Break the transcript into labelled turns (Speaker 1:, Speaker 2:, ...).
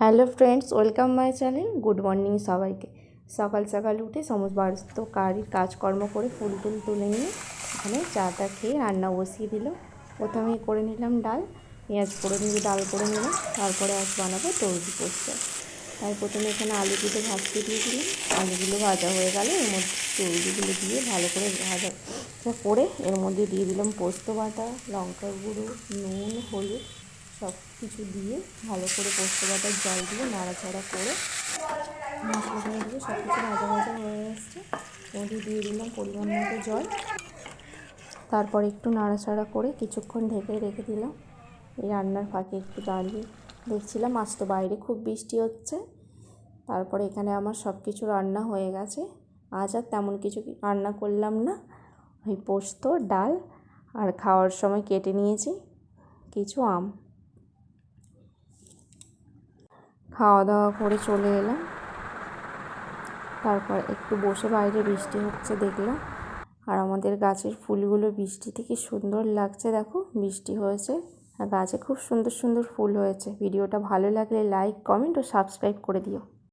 Speaker 1: Hello friends, welcome my channel, good morning সবাইকে। সকাল সকাল উঠে সমস্ত বাড়ির কাজকর্ম করে ফুল টুল তুলে নিয়ে এখানে চাটা খেয়ে রান্না বসিয়ে দিল। প্রথমে করে নিলাম ডাল, পেঁয়াজ করে নিয়ে, ডাল করে নিলাম, তারপরে আজ বানাবো তরুজি পোস্ত। তাই প্রথমে এখানে আলুগুলো ভাজতে দিয়ে দিলাম। আলুগুলো ভাজা হয়ে গেলে এর মধ্যে তরুজিগুলো দিয়ে ভালো করে ভাজা করে এর মধ্যে দিয়ে দিলাম পোস্ত বাটা লঙ্কা গুঁড়ো, নুন, হলুদ। সব কিছু দিয়ে ভালো করে পোস্ত বাটার জল দিয়ে নাড়াচাড়া করে মশলাগুলো দিয়ে সব কিছু ভাজা ভাজা হয়ে এসছে। মধ্যে দিয়ে দিলাম পরিমাণ মতো জল। তারপর একটু নাড়াচাড়া করে কিছুক্ষণ ঢেকে রেখে দিলাম। এই রান্নার ফাঁকে একটু দাঁড়িয়ে দেখছিলাম, আজ তো বাইরে খুব বৃষ্টি হচ্ছে। তারপরে এখানে আমার সব কিছু রান্না হয়ে গেছে। আজ আর তেমন কিছু রান্না করলাম না। ওই পোস্ত, ডাল আর খাওয়ার সময় কেটে নিয়েছি। কিছু আম। খাওয়া দাওয়া করে চলে এলাম। তারপর একটু বসে বাইরে বৃষ্টি হচ্ছে দেখলাম। আর আমাদের গাছের ফুলগুলো বৃষ্টি থেকে সুন্দর লাগছে, দেখো। বৃষ্টি হয়েছে আর গাছে খুব সুন্দর সুন্দর ফুল হয়েছে। ভিডিওটা ভালো লাগলে লাইক কমেন্ট ও সাবস্ক্রাইব করে দিও।